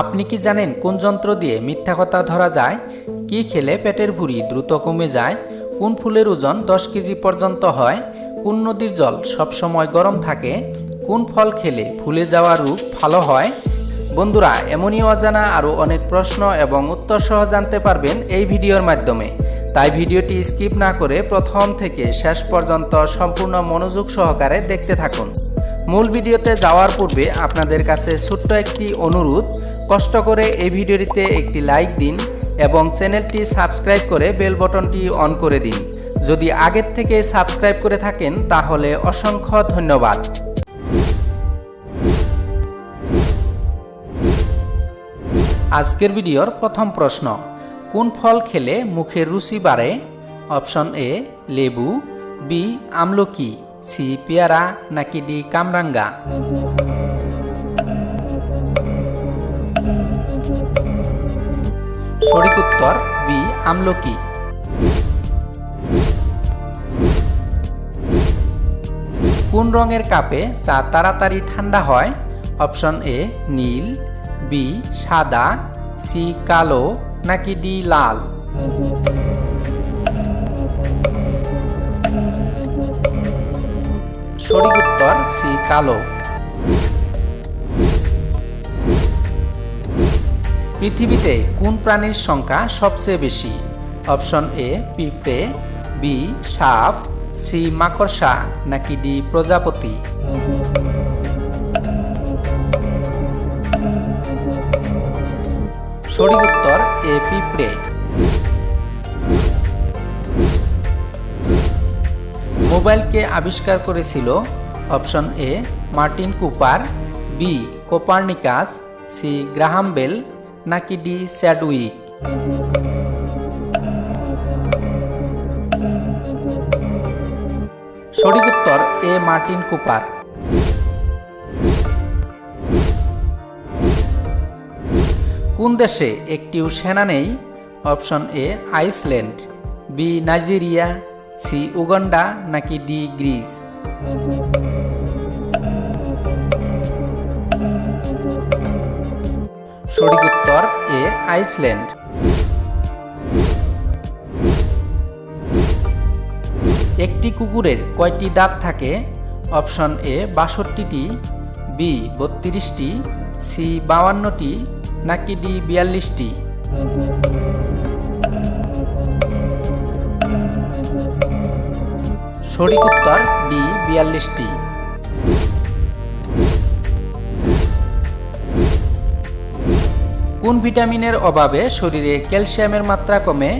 আপনি কি জানেন কোন যন্ত্র দিয়ে মিথ্যা কথা ধরা যায়? কি খেলে পেটের ভুঁড়ি দ্রুত কমে যায়? কোন ফুলের ওজন দশ কেজি পর্যন্ত হয়? কোন নদীর জল সবসময় গরম থাকে? কোন ফল খেলে ফুলে যাওয়া রূপ ভালো হয়? বন্ধুরা, এমনই অজানা আরও অনেক প্রশ্ন এবং উত্তর সহ জানতে পারবেন এই ভিডিওর মাধ্যমে। তাই ভিডিওটি স্কিপ না করে প্রথম থেকে শেষ পর্যন্ত সম্পূর্ণ মনোযোগ সহকারে দেখতে থাকুন। মূল ভিডিওতে যাওয়ার পূর্বে আপনাদের কাছে ছোট্ট একটি অনুরোধ কষ্ট করে এই ভিডিওটিতে একটি লাইক দিন এবং চ্যানেলটি সাবস্ক্রাইব করে বেল বটনটি অন করে দিন। যদি আগের থেকে সাবস্ক্রাইব করে থাকেন, তাহলে অসংখ্য ধন্যবাদ। আজকের ভিডিওর প্রথম প্রশ্ন, কোন ফল খেলে মুখের রুচি বাড়ে? অপশন এ, লেবু, বি, আমলকি, সি, পেয়ারা, নাকি ডি, কামরাঙ্গা? সঠিক উত্তর বি আমলকি। কোন রঙের কাপে চা তাড়াতাড়ি ঠান্ডা হয়? অপশন এ নীল। বি সাদা। সি কালো। নাকি ডি লাল? সঠিক উত্তর সি কালো। পৃথিবীতে কোন প্রাণীর সংখ্যা সবচেয়ে বেশি? অপশন এ পিঁপড়ে বি সাপ সি মাকড়সা, নাকি ডি প্রজাপতি? সঠিক উত্তর এ পিঁপড়ে। মোবাইলকে আবিষ্কার করেছিল? Option A Martin Cooper B Copernicus C Graham Bell নাকি ডি স্যাডউইক? সঠিক উত্তর, এ মার্টিন কুপার। কোন দেশে একটিও সেনা নেই? Option A, Iceland, B, Nigeria, C, Uganda, নাকি ডি, গ্রিস? সঠিক উত্তর এ, আইসল্যান্ড। একটি কুকুরের কয়টি দাঁত থাকে? অপশন এ, বাষট্টিটি, বি, বত্রিশটি, সি, বাউান্নটি, নাকি ডি, বিয়াল্লিশটি? সঠিক উত্তর ডি, বিয়াল্লিশটি। কোন ভিটামিনের অভাবে শরীরে ক্যালসিয়ামের মাত্রা কমে?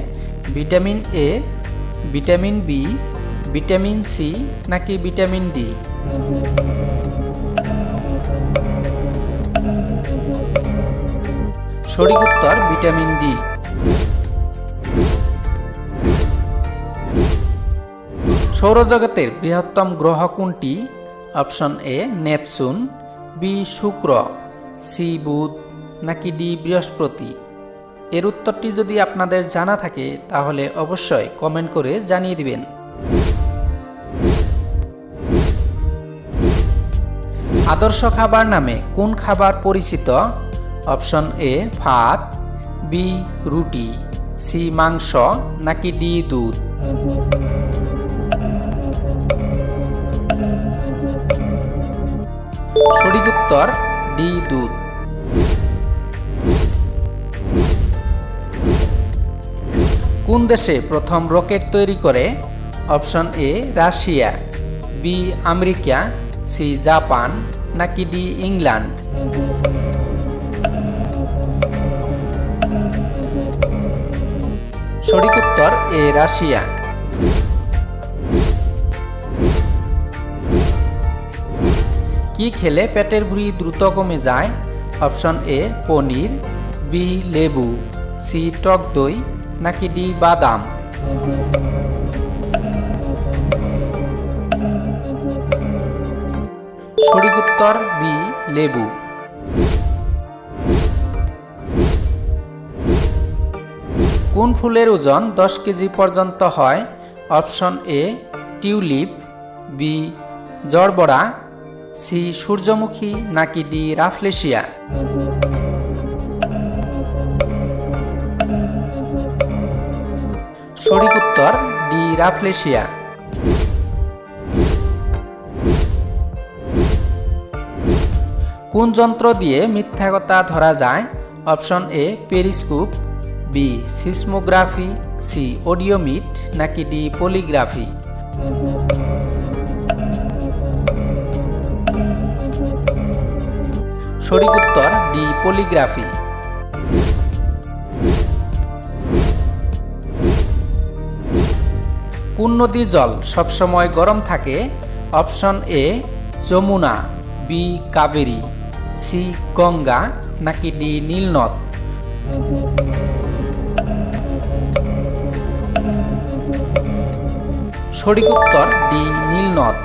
Vitamin A vitamin B vitamin C নাকি ভিটামিন ডি সঠিক উত্তর ভিটামিন ডি সৌরজগতের বৃহত্তম গ্রহ কোনটি? অপশন এ নেপচুন বি শুক্র সি বুধ। নাকি ডি বৃহস্পতি? এর উত্তরটি যদি আপনাদের জানা থাকে, তাহলে অবশ্যই কমেন্ট করে জানিয়ে দিবেন। আদর্শ খাবার নামে কোন খাবার পরিচিত? অপশন এ, ভাত, বি, রুটি, সি, মাংস, নাকি ডি, দুধ? সঠিক উত্তর, ডি, দুধ। কোন দেশে প্রথম রকেট তৈরি করে? Option A, Russia, B, America, C, Japan, নাকি ডি, ইংল্যান্ড? সঠিক উত্তর এ, রাশিয়া। কি খেলে পেটের ভুঁড়ি দ্রুত কমে যায়? অপশন এ, পনির, বি, লেবু, সি, টক দই নাকি ডি বাদাম? সঠিক উত্তর বি, লেবু। কোন ফুলের ওজন দশ কেজি পর্যন্ত হয়? অপশন এ, টিউলিপ, বি, জড়বড়া, সি, সূর্যমুখী, নাকি ডি, রাফলেশিয়া? সঠিক উত্তর ডি রাফলেশিয়া। কোন যন্ত্র দিয়ে মিথ্যা কথা ধরা যায়? Option A, periscope, B, seismography, C, audiometer, নাকি ডি, পলিগ্রাফি? সঠিক উত্তর ডি, পলিগ্রাফি। কোন নদীর জল সবসময় গরম থাকে? Option A, Yamuna, B, Kaveri, C, Ganga, নাকি ডি, নীলনদ? সঠিক উত্তর, ডি, নীলনদ।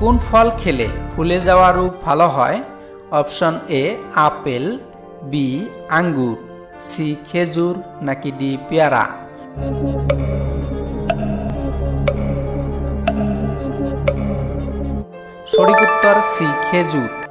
কোন ফল খেলে ফুলে যাওয়া রূপ ভালো হয়? অপশন এ, আপেল, বি, আঙ্গুর। সি খেজুর নাকি ডি পেয়ারা? সঠিক উত্তর সি খেজুর।